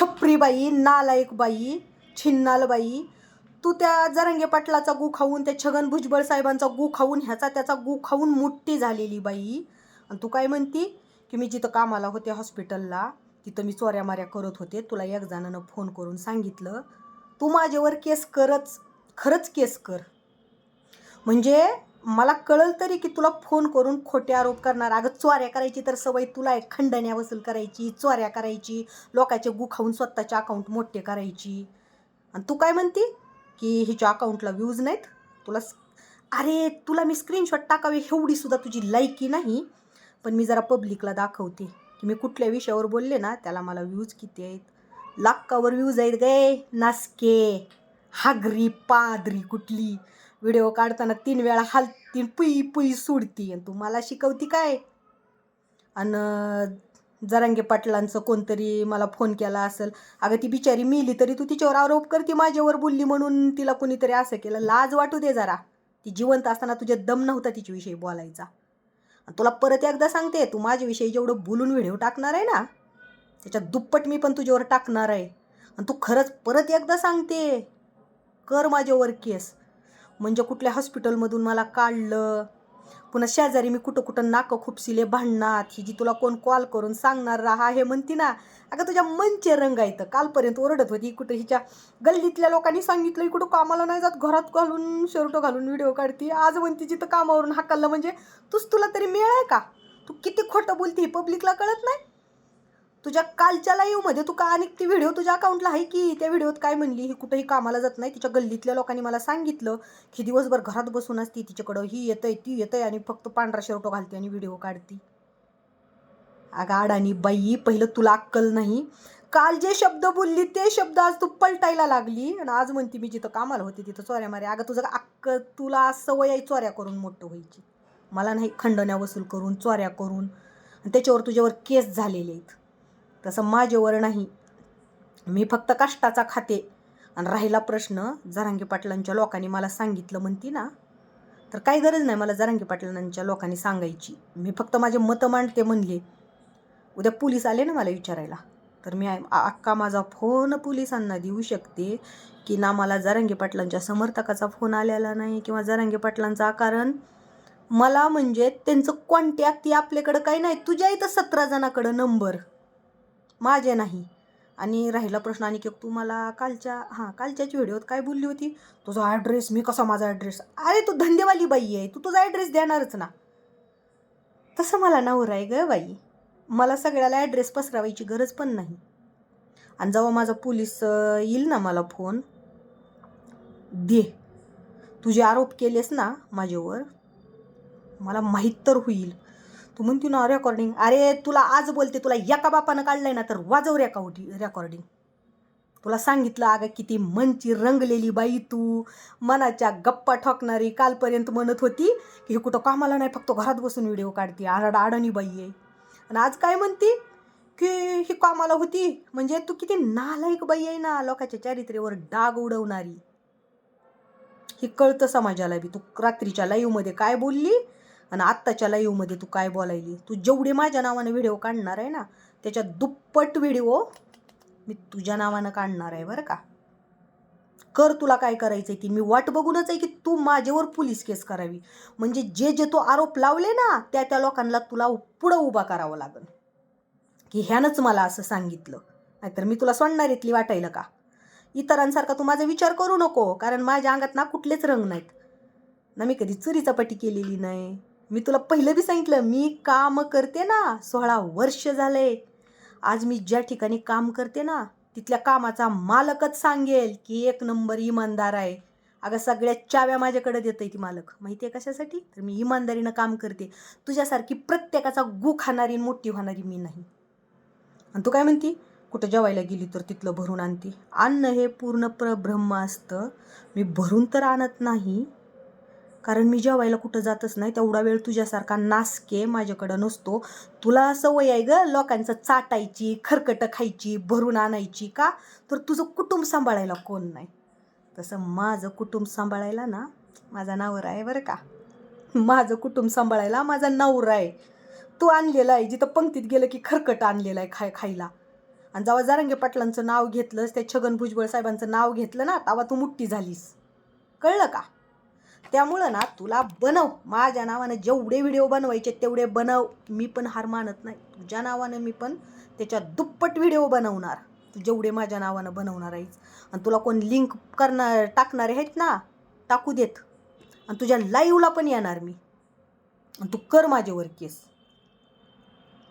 छपरी बाई नालायक बाई छिन्नाल बाई तू त्या जरंगे पाटलाचा गू खाऊन त्या छगन भुजबळ साहेबांचा गू खाऊन ह्याचा त्याचा गू खाऊन मोठी झालेली बाई. आणि तू काय म्हणती? की मी जिथं कामाला होते हॉस्पिटलला तिथं मी चोऱ्या माऱ्या करत होते. तुला एक जणानं फोन करून सांगितलं तू माझ्यावर केस करच खरंच केस कर. म्हणजे मला कळल तरी की तुला फोन करून खोटे आरोप करणार. अगं चोऱ्या करायची तर सवय तुला आहे. खंडण्या वसूल करायची चोऱ्या करायची लोकांचे गु खाऊन स्वतःचे अकाउंट मोठे करायची. आणि तू काय म्हणती? की हिच्या अकाउंटला व्ह्यूज नाहीत? तुला अरे तुला मी स्क्रीनशॉट टाकावे एवढी सुद्धा तुझी लायकी नाही. पण मी जरा पब्लिकला दाखवते. की मी कुठल्या विषयावर बोलले ना त्याला मला व्ह्यूज किती आहेत? लाखावर व्ह्यूज आहेत गे. नासके. हागरी पादरी कुठली? व्हिडिओ काढताना तीन वेळा हालती पुई पुई सोडती आणि तू मला शिकवती काय? आणि जरांगे पाटलांचं कोणतरी मला फोन केला असेल अगं ती बिचारी मिली तरी तू तिच्यावर आरोप करते माझ्यावर बोलली म्हणून तिला कोणीतरी असं केलं. लाज वाटू दे जरा. ती जिवंत असताना तुझ्या दम नव्हता तिच्याविषयी बोलायचा. आणि तुला परत एकदा सांगते तू माझ्याविषयी जेवढं बोलून व्हिडिओ टाकणार आहे ना त्याच्यात दुप्पट मी पण तुझ्यावर टाकणार आहे. आणि तू खरंच परत एकदा सांगते. कर माझ्यावर केस. म्हणजे कुठल्या हॉस्पिटलमधून मला काढलं? पुन्हा शेजारी मी कुठं कुठं नाकं खुपसिले भांडणात ही जी तुला कोण कॉल करून सांगणार राहा हे म्हणती ना अगं तुझ्या मनचे रंग आहेत. कालपर्यंत ओरडत होती कुठं हिच्या गल्लीतल्या लोकांनी सांगितलं ही कुठं कामाला नाही जात घरात घालून शर्ट घालून व्हिडिओ काढते. आज म्हणती जिथं कामावरून हाकललं म्हणजे तूच तुला तरी मिळ आहे का? तू किती खोटं बोलती ही पब्लिकला कळत नाही? तुझ्या कालच्या लाईव्हमध्ये तू का आणि ती व्हिडिओ तुझ्या अकाउंटला आहे की? त्या व्हिडिओत काय म्हणली? ही कुठंही कामाला जात नाही. तिच्या गल्लीतल्या लोकांनी मला सांगितलं की दिवसभर घरात बसून असती. तिच्याकडं ही येतंय ती येतंय आणि फक्त पांढरा शर्ट घालते आणि व्हिडिओ काढते. अगं अडाणी बाई पहिलं तुला अक्कल नाही. काल जे शब्द बोलली ते शब्द आज तू पलटायला लागली. आणि आज म्हणते मी जिथं कामाला होती तिथं चोऱ्या मारे. अगं तुझं अक्क तुला सवय आहे चोऱ्या करून मोठं व्हायची. मला नाही खंडण्या वसूल करून चोऱ्या करून. आणि त्याच्यावर तुझ्यावर केस झालेले आहेत. तसं माझ्यावर नाही. मी फक्त कष्टाचा खाते. आणि राहिला प्रश्न जरांगी पाटलांच्या लोकांनी मला सांगितलं म्हणती ना तर काही गरज नाही मला जरांगी पाटलांच्या लोकांनी सांगायची. मी फक्त माझे मतं मांडते म्हणले. उद्या पोलीस आले ना मला विचारायला. तर मी अक्का माझा फोन पोलिसांना देऊ शकते की ना मला जरांगे पाटलांच्या समर्थकाचा फोन आलेला नाही किंवा जरांगे पाटलांचा कारण मला म्हणजे त्यांचं कॉन्टॅक्ट ती आपल्याकडं काही नाही. तुझ्या इथं सतरा जणाकडं नंबर माझे नाही. आणि राहिला प्रश्न आणि की तू मला कालच्या हां कालच्याच व्हिडिओत काय बोलली होती? तुझा ॲड्रेस मी कसा माझा ॲड्रेस अरे तू धंदेवाली बाई आहे. तू तुझा ॲड्रेस देणारच ना. तसं मला नवरा आहे ग बाई. मला सगळ्याला ॲड्रेस पसरावायची गरज पण नाही. आणि जेव्हा माझा पोलीस येईल ना मला फोन दे. तुझे आरोप केलेस ना माझ्यावर मला माहीत तर होईल. तू म्हणते ना रेकॉर्डिंग अरे तुला आज बोलते तुला एका बापानं काढलंय ना तर वाजव रेकॉर्डिंग रेकॉर्डिंग तुला सांगितलं अगं किती मनची रंगलेली बाई तू. मनाच्या गप्पा ठोकणारी कालपर्यंत म्हणत होती की हे कुठं कामाला नाही फक्त घरात बसून व्हिडिओ काढते आरड आडणी बाई आहे. आणि आज काय म्हणती? की ही कामाला होती. म्हणजे तू किती नालायक बाई आहे ना लोकांच्या चारित्र्यावर डाग उडवणारी. हे कळतं समाजाला बी. तू रात्रीच्या लाईव्हमध्ये काय बोलली? आणि आत्ताच्या लाईव्हमध्ये तू काय बोलायली? तू जेवढे माझ्या नावानं व्हिडिओ काढणार आहे ना त्याच्या दुप्पट व्हिडिओ मी तुझ्या नावानं काढणार आहे बरं का. कर तुला काय करायचं आहे ती. मी वाट बघूनच आहे की तू माझ्यावर पोलीस केस करावी. म्हणजे जे जे तो आरोप लावले ना त्या त्या लोकांना तुला पुढं उभा करावं लागेल. की ह्यानंच मला असं सांगितलं. नाहीतर मी तुला सोडणार इथली वाटायला का? इतरांसारखा तू माझा विचार करू नको कारण माझ्या अंगात ना कुठलेच रंग नाहीत. ना मी कधी चुरी चपाटी केलेली नाही. मी तुला पहिलं बी सांगितलं मी काम करते ना सोळा वर्ष झाले. आज मी ज्या ठिकाणी काम करते ना तिथल्या कामाचा मालकच सांगेल की एक नंबर इमानदार आहे. अगं सगळ्या चाव्या माझ्याकडे आहे ती मालक. माहिती आहे कशासाठी? तर मी इमानदारीनं काम करते. तुझ्यासारखी प्रत्येकाचा गु खाणारी मोठी होणारी मी नाही. आणि तू काय म्हणती? कुठं जेवायला गेली तर तिथलं भरून आणते. अन्न हे पूर्ण प्रब्रह्म असतं. मी भरून तर आणत नाही कारण मी जेवायला कुठं जातच नाही तेवढा वेळ तुझ्यासारखा नासके माझ्याकडं नसतो. तुला सवय आहे ग लोकांचं चाटायची खरकटं खायची भरून आणायची का? तर तुझं कुटुंब सांभाळायला कोण नाही. तसं माझं कुटुंब सांभाळायला ना माझा नवरा आहे बरं का. माझं कुटुंब सांभाळायला माझा नवरा आहे. तू आणलेला आहे जिथं पंक्तीत गेलं की खरकट आणलेला आहे खाय खायला. आणि जेव्हा जारंगे पाटलांचं नाव घेतलंस त्या छगन भुजबळ साहेबांचं नाव घेतलं ना तेव्हा तू मुठ्ठी झालीस. कळलं का? त्यामुळं ना तुला बनव. माझ्या नावानं जेवढे व्हिडिओ बनवायचे तेवढे बनव. मी पण हार मानत नाही. तुझ्या नावानं मी पण त्याच्या दुप्पट व्हिडिओ बनवणार. तू जेवढे माझ्या नावानं बनवणार आहेस. आणि तुला कोण लिंक करणार टाकणारे आहेत ना टाकू देत. आणि तुझ्या लाईव्हला पण येणार मी. आणि तू कर माझ्यावर केस.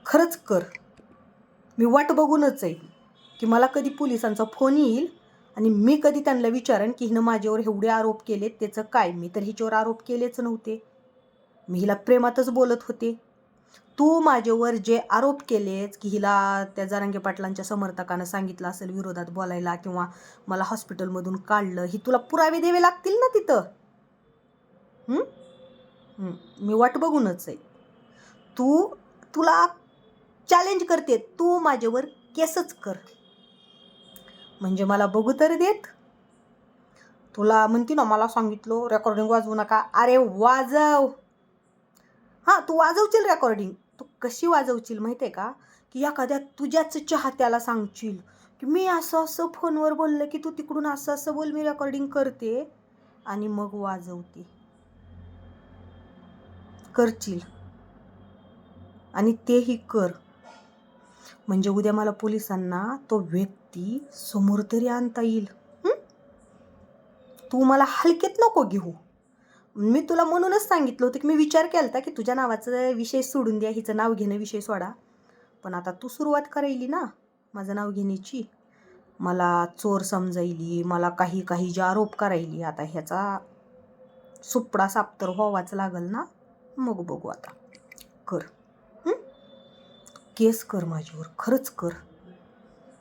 खरंच कर. मी वाट बघूनच आहे की मला कधी पोलिसांचा फोन येईल आणि मी कधी त्यांना विचारेन की हिनं माझ्यावर एवढे आरोप केलेत त्याचं काय? मी तर हिच्यावर आरोप केलेच नव्हते. मी हिला प्रेमातच बोलत होते. तू माझ्यावर जे आरोप केलेच की हिला त्या जारांगे पाटलांच्या समर्थकानं सांगितलं असेल विरोधात बोलायला किंवा मला हॉस्पिटलमधून काढलं ही तुला पुरावे द्यावे लागतील ना तिथं? मी वाट बघूनच आहे. तू तुला चॅलेंज करते. तू माझ्यावर केसच कर. म्हणजे मला बघू तर देत. तुला म्हणते ना मला सांगितलं रेकॉर्डिंग वाजवू नका. अरे वाजव. हां तू वाजवशील रेकॉर्डिंग तू कशी वाजवशील माहिती आहे का? की एखाद्या तुझ्याच चाहत्याला सांगशील. की मी असं असं फोनवर बोललं की तू तिकडून असं असं बोल मी रेकॉर्डिंग करते आणि मग वाजवते. करशील. आणि तेही कर. म्हणजे उद्या मला पोलिसांना तो व्यक्ती ती समोर तरी आणता येईल. तू मला हलकेत नको घेऊ. मी तुला म्हणूनच सांगितलं होतं की मी विचार केला होता की तुझ्या नावाचा विषय सोडून द्या हिचं नाव घेणं विषय सोडा. पण आता तू सुरुवात करायली ना माझं नाव घेण्याची. मला चोर समजायली मला काही काही जे आरोप करायली आता ह्याचा सुपडा साप तर व्हावाच लागल ना? मग बघू आता. कर. केस कर माझ्यावर खरंच कर.